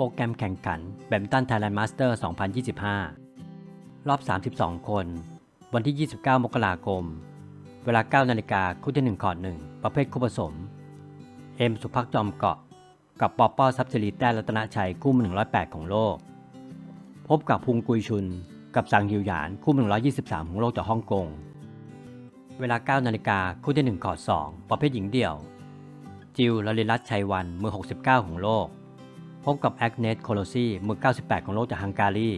โปรแกรมแข่งขันแบดมินตันไทยแลนด์มาสเตอร์ 2025 รอบ 32 คน วันที่ 29 มกราคม เวลา 9 นาฬิกาคู่ที่1คอร์ด1 ประเภทคู่ผสม เอ็มสุภักจอมเกาะ กับปอปอซับซิลีแต้รัตนชัยคู่มือ108 ของโลก พบกับพุงกุยชุน กับซางฮิวหยานคู่มือ123 ของโลกจากฮ่องกง เวลา 9 นาฬิกาคู่ที่1คอร์ด2 ประเภทหญิงเดี่ยว จิวลลิรัตชัยวันมือ 69 ของโลก พบกับแอคเนสโคโลซีมือ 98 ของโลกจากฮังการี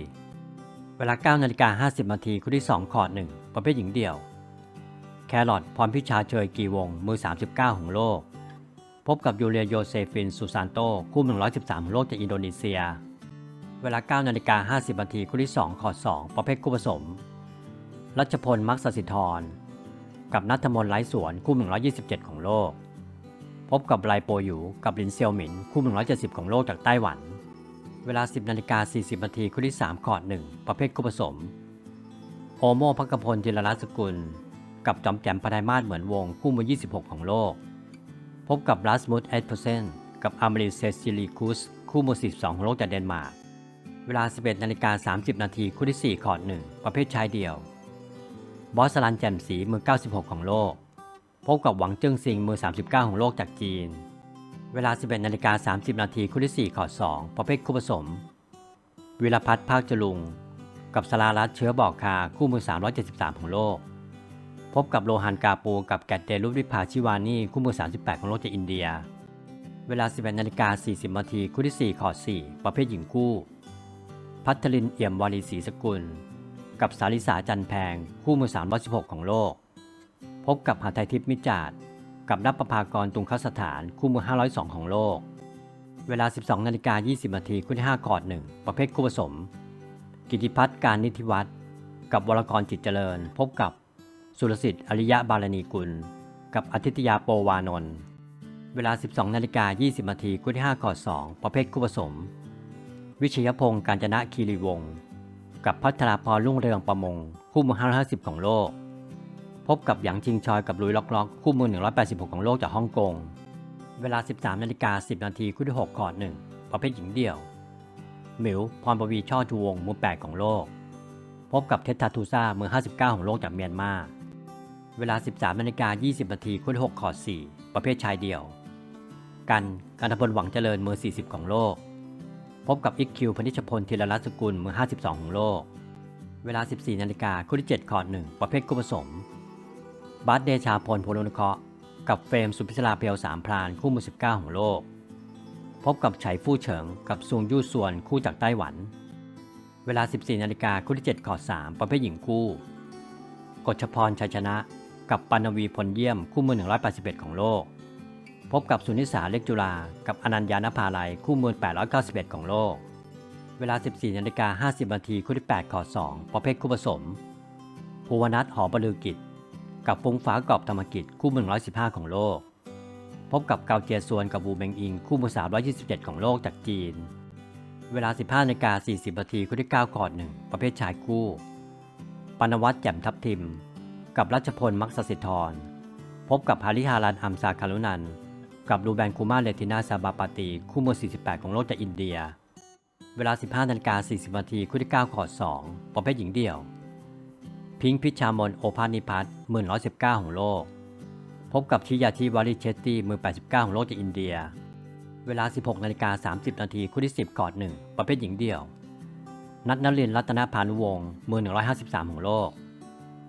เวลา 9 นาฬิกา 50 นาทีคู่ที่ 2 คอร์ด 1 ประเภทหญิงเดี่ยว แครอทพรพิชาเชยกีวง มือ 39 ของโลก พบกับยูเลียโยเซฟินซูซานโต คู่ 113 ของโลกจากอินโดนีเซีย เวลา 9 นาฬิกา 50 นาทีคู่ที่ 2 คอร์ด 2 ประเภทคู่ผสม รัชพล มักสสิธร กับนัทมนต์ไร้สวน คู่ 127 ของโลก พบกับไลโปหยูกับลินเซียวหมิน คู่ 170 ของโลกจากไต้หวัน เวลา 10นาฬิกา40นาทีคู่ที่ 3 คอร์ด1 ประเภทคู่ผสม โอโมพักพลจิรรัสกุล กับจอมแจมปนายมาศเหมือนวง คู่มือ 26 ของโลก พบกับรัสมุสเอสเพอร์เซนกับอามริเซซิลิคุส คู่มือ42ของโลกจากเดนมาร์ก เวลา 11นาฬิกา30นาทีคู่ที่ 4 คอร์ด1 ประเภทชายเดี่ยว บอสลันแจ่มสีมือ 96 ของโลก พบกับหวังเจิ้งซิงมือ 39 ของโลกจากจีน เวลา 11นาฬิกา30 นาทีคู่ที่4คอด2ประเภทคู่ผสม วิรพัฒน์ภาคจลุง กับสลารัตเชื้อบอกคาคู่มือ 373 ของโลก พบกับโลฮันกาปูกับแกตเดลุวิภาชิวานีคู่มือ 38 ของโลกจากอินเดีย เวลา 11นาฬิกา40 นาทีคู่ที่4คอด4ประเภทหญิงคู่พัทลินเอี่ยมวารีศรีสกุล กับสาริสาจันแพง คู่มือ 316 ของโลก พบกับหาไทยทิพย์มิจาดกับนับประภากรตุงคสถานคู่มือ 502 ของโลก เวลา 12นาฬิกา20นาทีคู่ที่5คอร์ด1ประเภทคู่ผสม กิติพัฒน์การนิธิวัฒน์กับวรกรจิตเจริญ พบกับสุรสิทธิ์อริยะบาลนีกุล กับอาทิตยาโปวานนท์เวลา 12นาฬิกา20นาทีคู่ที่5คอด2ประเภทคู่ผสม วิชยพงศ์การจนะคีรีวงศ์กับพัทราพรรุ่งเรืองประมง คู่มือ 550 ของโลก พบกับหยางชิงชอยกับลุยล็อกล็อกคู่มือ 186 ของโลกจากฮ่องกง เวลา 13นาฬิกา10 นาทีคู่ที่ 6 คอร์ด1ประเภทหญิงเดี่ยว หมิว พรปวีช่อชูวงมือ 8 ของโลก พบกับเทสทาทูซ่ามือ 59 ของโลกจากเมียนมา เวลา 13นาฬิกา20 นาทีคู่ที่ 6 คอร์ด4ประเภทชายเดี่ยว กันกันทพลหวังเจริญมือ 40 ของโลก พบกับอิกคิวพนิชพลธีรรัตน์สกุลมือ 52 ของโลก เวลา 14นาฬิกาคู่ที่ 7 คอร์ด1ประเภทคู่ผสม บัสเดชาพลโพลนุเคราะห์กับเฟรมสุพิศราเพียวสามพรานคู่มือ 19 ของโลก พบกับไฉฟู่เฉิงกับซุงยู่ส่วนคู่จากไต้หวัน เวลา 14นาฬิกาคู่ที่7คอด 3 ประเภทหญิงคู่กฎชพรชัยชนะกับปานวีพลเยี่ยมคู่มือ 181 ของโลก พบกับสุนิสาเล็กจุลากับอนัญญานภาลัยคู่มือ 891 ของโลก เวลา 14นาฬิกา50นาทีคู่ที่8คอด 2 ประเภทคู่ผสมภูวนัทหอบรลือกิจ กับฟงฟ้ากรอบธรรมกิจคู่มือ115 ของโลก พบกับเกาเจียซวนกับบูเมงอิงคู่มือ327 ของโลกจากจีน เวลา 15นาฬิกา40นาทีคู่ที่9คอร์ด1ประเภทชายคู่ปนวัตแจ่มทับทิม กับรัชพลมักสสิทรพบกับฮาริฮารันอัมซาคารุนัน กับรูแบนคูมาเลตินาซาบาปาตีคู่มือ48 ของโลกจากอินเดีย เวลา 15นาฬิกา40นาทีคู่ที่9คอด2ประเภทหญิงเดี่ยว พิงค์พิชามนโอภานิพัฒน์มือ119ของโลก พบกับชิยาชิวาริเชตตี้มือ89ของโลกจากอินเดีย เวลา16นาฬิกา30นาทีคู่ที่10คอร์ด1ประเภทหญิงเดี่ยว นัทนรินร์รัตนพานุวงศ์มือ153ของโลก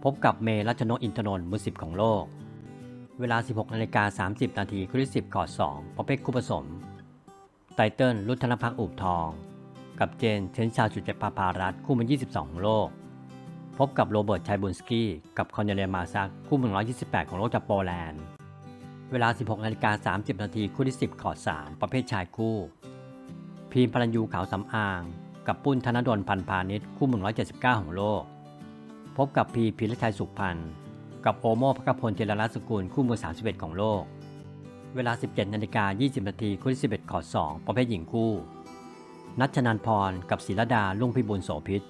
พบกับเมรัชนกอินทนนท์มือ10ของโลก เวลา16นาฬิกา30นาทีคู่ที่10คอร์ด2ประเภทคู่ผสม ไตเติ้ลรุทธนพักษ์อูบทอง กับเจนเชนชาจุเจปาพารัตคู่มือ22ของโลก พบกับโรเบิร์ตชัยบุนสกี้กับคอนเนเลมาซักคู่มือ128 ของโลกจากโปแลนด์ เวลา 16นาฬิกา30 นาทีคู่ที่ 10คอด3ประเภทชายคู่ พีมพลัญยูขาวสำอาง กับปุ้นธนดลพันพาณิชย์คู่มือ179 ของโลก พบกับพีพิรชัยสุขพันธ์กับโอโมพักพลเจรรัตน์สกุลคู่มือ 31 ของโลก เวลา 17นาฬิกา20 นาทีคู่ที่ 11คอด2ประเภทหญิงคู่ นัชชนันพรกับศิรดาลุ่งพิบูลโสพิษ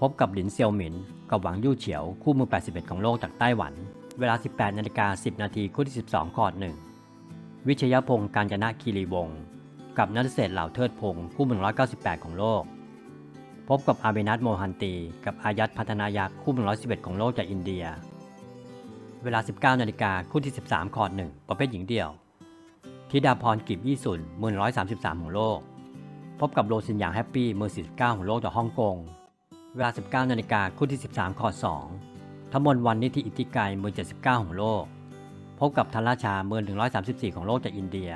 พบกับหลินเซียวหมิน กับหวังยู่เฉียว คู่มือ 81 ของโลกจากไต้หวัน เวลา 18นาฬิกา10 นาทีคู่ที่ 12 คอร์ด1วิชยพงศ์การจนะคีรีวงศ์กับนัทเศษเหล่าเทิดพงศ์คู่198 ของโลก พบกับอาเบนัทโมฮันตี กับอายัตพัฒนายักษ์คู่111 ของโลกจากอินเดีย เวลา 19นาฬิกาคู่ที่ 13 คอร์ดหนึ่งประเภทหญิงเดี่ยวธิดาพรกิบยี่สุนมือ133 ของโลก พบกับโรซินหยางแฮปปี้มือ49 ของโลกจากฮ่องกง เวลา 19 นาฬิกาคู่ที่ 13คอร์ด2ทมนวันนิธิอิทธิไกรมือ 79 ของโลก พบกับทาราชามือ 134 ของโลกจากอินเดีย